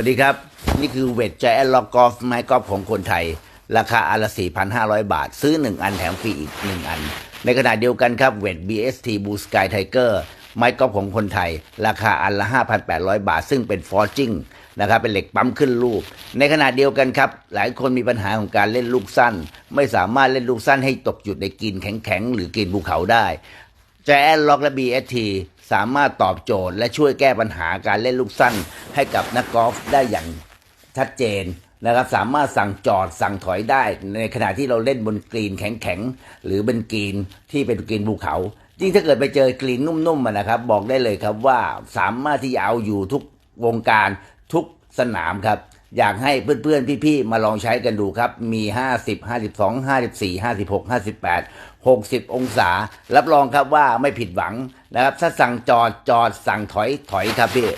วัสดีครับ นี่คือเวทใจแอนล็อกกอล์ฟไม้กอล์ฟของคนไทย ราคาอันละ4,500 บาท ซื้อ 1 อันแถมฟรีอีก 1 อัน ในขณะเดียวกันครับเวท BST Blue Sky Tiger ไม้กอล์ฟของคนไทย ราคาอันละ 5,800 บาท ซึ่งเป็นฟอร์จิงนะครับเป็นเหล็กปั๊มขึ้นลูก ในขณะเดียวกันครับ หลายคนมีปัญหาของการเล่นลูกสั้น ไม่สามารถเล่นลูกสั้นให้ตกจุดในกรีนแข็งๆหรือกรีนภูเขาได้แจแอนล็อกและ BST สามารถตอบโจทย์ และช่วยแก้ปัญหาการเล่นลูกสั้นให้กับนักกอล์ฟได้อย่างชัดเจนนะครับสามารถสั่งจอดสั่งถอยได้ ในขณะที่เราเล่นบนกรีนแข็งๆ หรือเป็นกรีนที่เป็นกรีนภูเขายิ่งถ้าเกิดไปเจอกรีนนุ่มๆนะครับ บอกได้เลยครับว่าสามารถที่จะเอาอยู่ทุกวงการทุกสนามครับ อยากให้เพื่อนๆ พี่ๆ มาลองใช้กันดูครับ มี 50 52 54 56 58 60 องศา รับรองครับว่าไม่ผิดหวังนะครับ ถ้าสั่งจอดจอดสั่งถอยถอยครับพี่